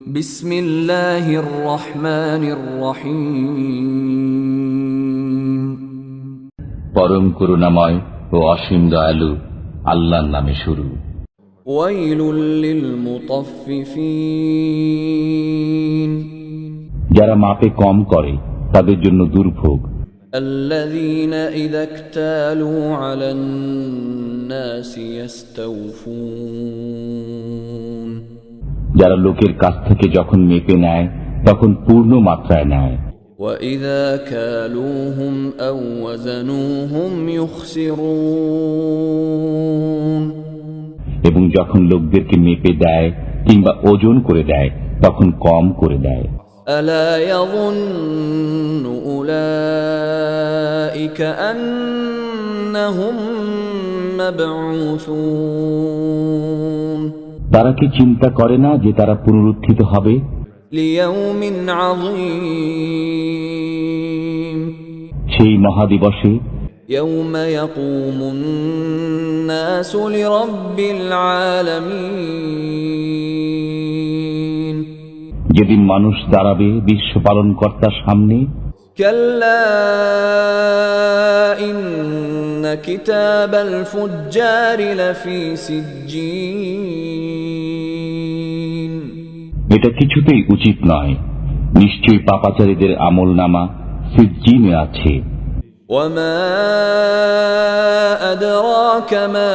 بسم الله الرحمن الرحيم পরম করুণাময় ও অসীম দয়ালু আল্লাহর নামে শুরু ويل للمطففين যারা মাপে কম করে তাদের জন্য দুর্ভোগ الذين إذا اكتالوا على الناس يستوفون যারা লোকের কাছ থেকে যখন মেপে নেয় তখন পূর্ণ মাত্রায় নেয় وإذا كالوهم أو وزنوهم يخسرون এবং যখন লোকদেরকে মেপে দেয় কিংবা ওজন করে দেয় তখন কম করে দেয় ألا يظن أولئك أنهم مبعوثون তারা কি চিন্তা করে না যে তারা পুনরুত্থিত হবে ليوم عظيم সেই মহাদিবসে يوم يقوم الناس لرب العالمين যেদিন মানুষ দাঁড়াবে বিশ্ব পালন কর্তার সামনে كلا إن كتاب الفجار لفي سجين এটা কিছুতেই উচিত নয় নিশ্চয়ই পাপাচারীদের আমল নামা সিজ্জিনে আছে وما أدراك ما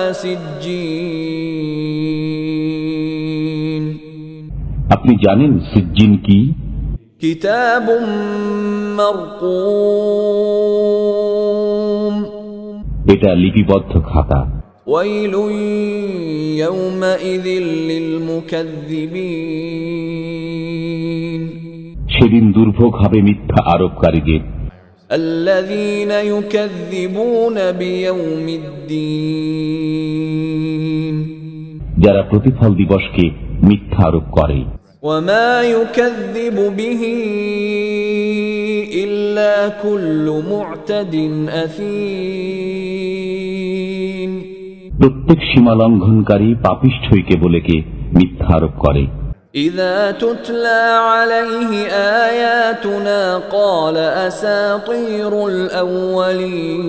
سجين আপনি জানেন সিজ্জিন কি كتاب مرقوم এটা লিপিবদ্ধ খাতা ويل يومئذ للمكذبين সেদিন দুর্ভোগ হবে মিথ্যা আরোপকারীদের الذين يكذبون بيوم الدين যারা প্রতিফল দিবসকে মিথ্যা আরোপ করে وما يكذب به إلا كل معتد أثيم প্রত্যেক সীমা লঙ্ঘনকারী পাপিষ্ঠইকে বলেকে মিথ্যা আরোপ করে إذا تتلى عليه آياتنا قال أساطير الأولين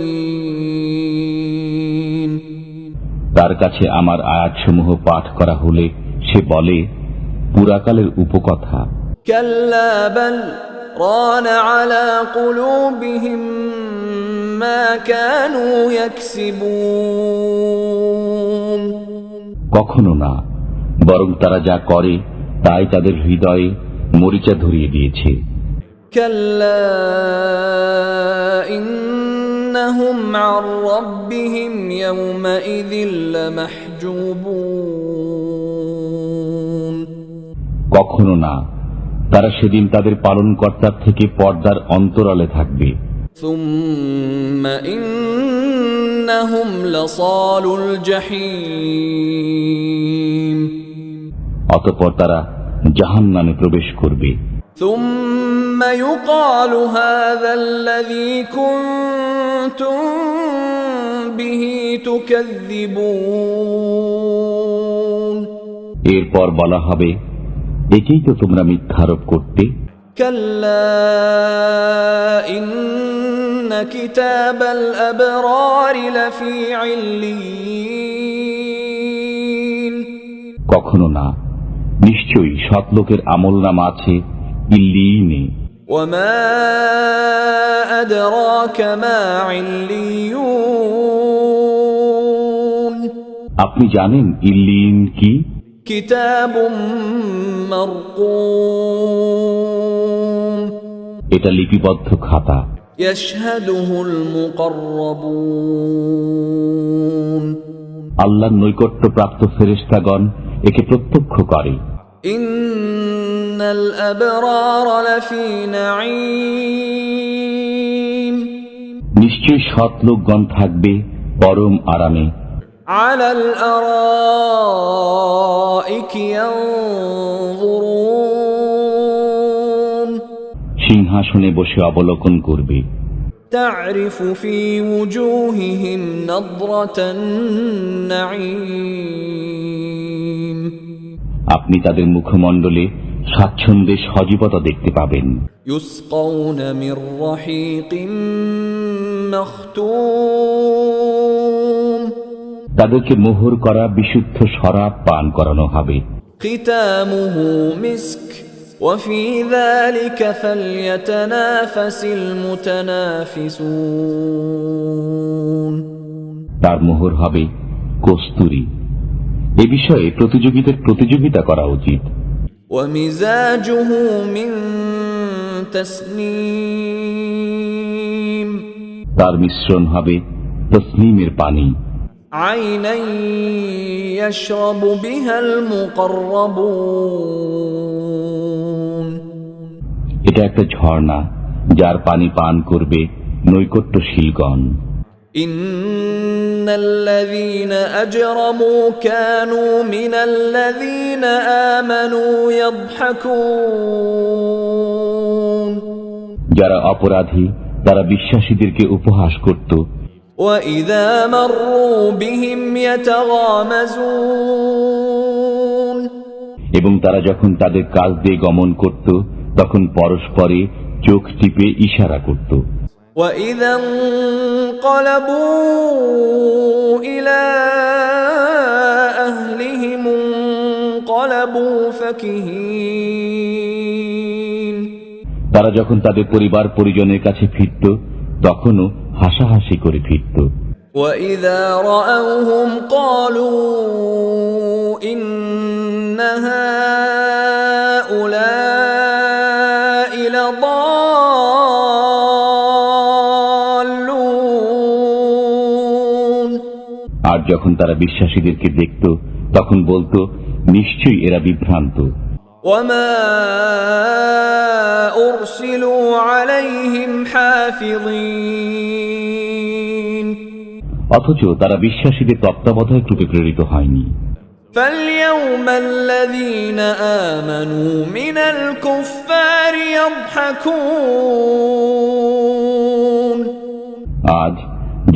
তার কাছে আমার আয়াতসমূহ পাঠ করা হলে সে বলে পুরাকালের উপকথা كلا بل ران على قلوبهم ما كانوا يكسبون কখনো না বরং তারা যা করে তাই তাদের হৃদয়ে মরিচা ধরিয়ে দিয়েছে كلا إنهم عن ربهم يومئذ لمحجوبون কখনো না তারা সেদিন তাদের পালনকর্তার থেকে পর্দার অন্তরালে থাকবে ثم إنهم لصال الجحيم অতঃপর তারা জাহান নামে প্রবেশ করবে ثم يقال هذا الذي كنتم به تكذبون এরপর বলা হবে একেই তো তোমরা মিথ্যারোপ করতে كلا إن كتاب الأبرار لفي عليين কখনো না নিশ্চয়ই সৎলোকের আমল নাম আছে ইল্লিনে وما أدراك ما عليون আপনি জানেন ইল্লিন কি كتاب مرقوم এটা লিপিবদ্ধ খাতা يشهده المقربون আল্লাহর নৈকট্যপ্রাপ্ত ফেরেশতাগণ একে প্রত্যক্ষ করে إن الأبرار لفي نعيم নিশ্চয়ই সৎ লোকগণ থাকবে পরম আরামে على الأرائك ينظرون সিংহাসনে বসে অবলোকন করবে تعرف في وجوههم نضرة النعيم আপনি তাদের মুখমণ্ডলে স্বাচ্ছন্দ্যে সজীবতা দেখতে পাবেন يسقون من رحيق مختوم তাদেরকে মোহর করা বিশুদ্ধ শরাব পান করানো হবে। তার মোহর হবে কস্তুরি। এ বিষয়ে প্রতিযোগীদের প্রতিযোগিতা করা উচিত। তার মিশ্রণ হবে তসনিমের পানি। عينا يشرب بها المقربون এটা একটা ঝর্ণা যার পানি পান করবে নৈকট্যশীলগণ إن الذين أجرموا كانوا من الذين آمنوا يضحكون যারা অপরাধী তারা বিশ্বাসীদেরকে উপহাস করত وإذا مروا بهم يتغامزون এবং তারা যখন তাদের কাজ দিয়ে গমন করত তখন পরস্পরে চোখ টিপে ইশারা করত وإذا انقلبوا إلى أهلهم انقلبوا فكهين তারা যখন তাদের পরিবার পরিজনের কাছে ফিরত তখনও হাসাহাসি করে ফিরত وإذا رأوهم قالوا إن هؤلاء لضالون আর যখন তারা বিশ্বাসীদেরকে দেখত তখন বলতো নিশ্চয়ই এরা বিভ্রান্ত وما أرسلوا عليهم حافظين অথচ তারা বিশ্বাসীদের তত্ত্বাবধায়ক রূপে প্রেরিত হয়নি فاليوم الذين آمنوا من الكفار يضحكون আজ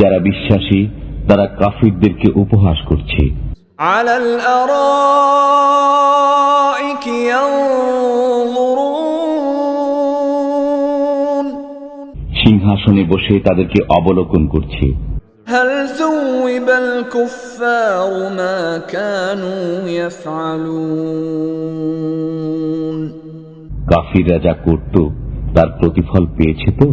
যারা বিশ্বাসী তারা কাফিরদেরকে উপহাস করছে على الأرائك ينظرون সিংহাসনে বসে তাদেরকে অবলোকন করছে هل ثوب الكفار ما كانوا يفعلون কাফিররা যা করত তার প্রতিফল পেয়েছে তো